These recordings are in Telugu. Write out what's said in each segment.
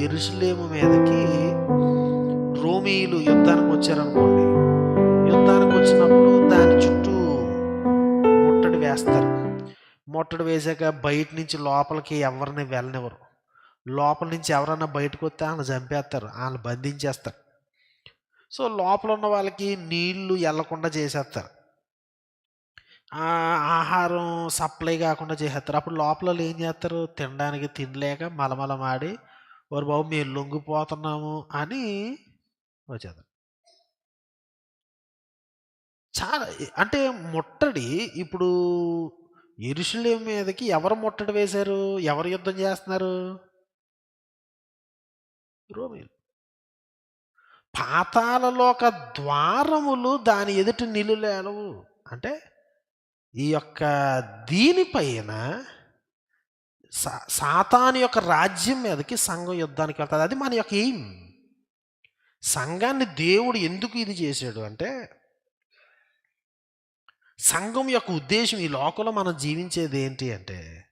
ఎరుసలేము మీదకి రోమీలు యుద్ధానికి వచ్చారనుకోండి. యుద్ధానికి వచ్చినప్పుడు దాని చుట్టూ ముట్టడి వేస్తారు. ముట్టడి వేసాక బయట నుంచి లోపలికి ఎవరిని వెళ్ళనివ్వరు. లోపల నుంచి ఎవరన్నా బయటకు వస్తే వాళ్ళని చంపేస్తారు. వాళ్ళని బంధించేస్తారు. సో లోపల ఉన్న వాళ్ళకి నీళ్ళు వెళ్ళకుండా చేసేస్తారు. ఆహారం సప్లై కాకుండా చేసేస్తారు. అప్పుడు లోపల ఏం చేస్తారు? తినడానికి తినలేక మలమలమాడి వారు బాబు మేము లొంగిపోతున్నాము అని వచ్చేది చాలా అంటే ముట్టడి ఇప్పుడు ఎరుషులేం మీదకి ఎవరు ముట్టడి వేశారు? ఎవరు యుద్ధం చేస్తున్నారు? రోమీలు. పాతాలలోక ద్వారములు దాని ఎదుటి నిలులేలవు అంటే ఈ యొక్క దీనిపైన సా- సాతాను యొక్క రాజ్యం మీదకి సంఘం యుద్ధానికి వెళ్తుంది. అది మన యొక్క ఎయిమ్. సంఘాన్ని దేవుడు ఎందుకు ఇది చేశాడు అంటే సంఘం యొక్క ఉద్దేశం ఈ లోకంలో మనం జీవించేది ఏంటి అంటే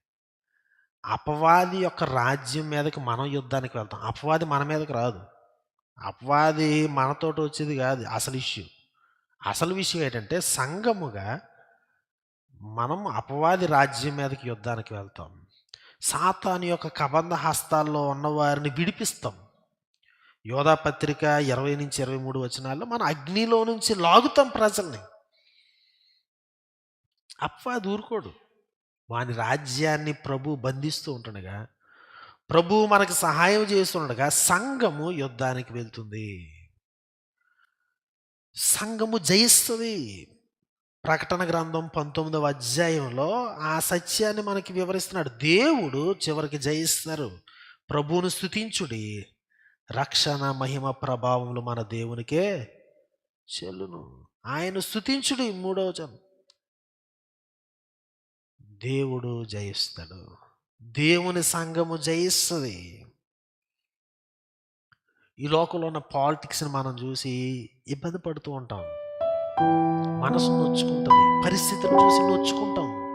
అపవాది యొక్క రాజ్యం మీదకి మనం యుద్ధానికి వెళ్తాం. అపవాది మన మీదకి రాదు. అపవాది మనతోటి వచ్చేది కాదు. అసలు ఇష్యూ. అసలు విషయం ఏంటంటే సంఘముగా మనం అపవాది రాజ్యం మీదకి యుద్ధానికి వెళ్తాం. సాతాను యొక్క కబంధ హస్తాల్లో ఉన్నవారిని విడిపిస్తాం. యోధా పత్రిక ఇరవై నుంచి ఇరవై మూడు వచనాల్లో మన అగ్నిలో నుంచి లాగుతాం ప్రజల్ని. అప్పా ఊరుకోడు. వాని రాజ్యాన్ని ప్రభు బంధిస్తూ ఉంటుండగా ప్రభు మనకు సహాయం చేస్తుండగా సంఘము యుద్ధానికి వెళ్తుంది. సంఘము జయిస్తుంది. ప్రకటన గ్రంథం పంతొమ్మిదవ అధ్యాయంలో ఆ సత్యాన్ని మనకి వివరిస్తున్నాడు. దేవుడు చివరికి జయిస్తున్నారు. ప్రభువును స్థుతించుడి రక్షణ మహిమ ప్రభావములు మన దేవునికే చెల్లును. ఆయన స్థుతించుడి మూడవ జన్ దేవుడు జయిస్తాడు. దేవుని సంఘము జయిస్తుంది. ఈ లోకంలో ఉన్న పాలిటిక్స్ని మనం చూసి ఇబ్బంది పడుతూ ఉంటాం. మనసు నొచ్చుకుంటుంది. పరిస్థితిని చూసి నొచ్చుకుంటాం.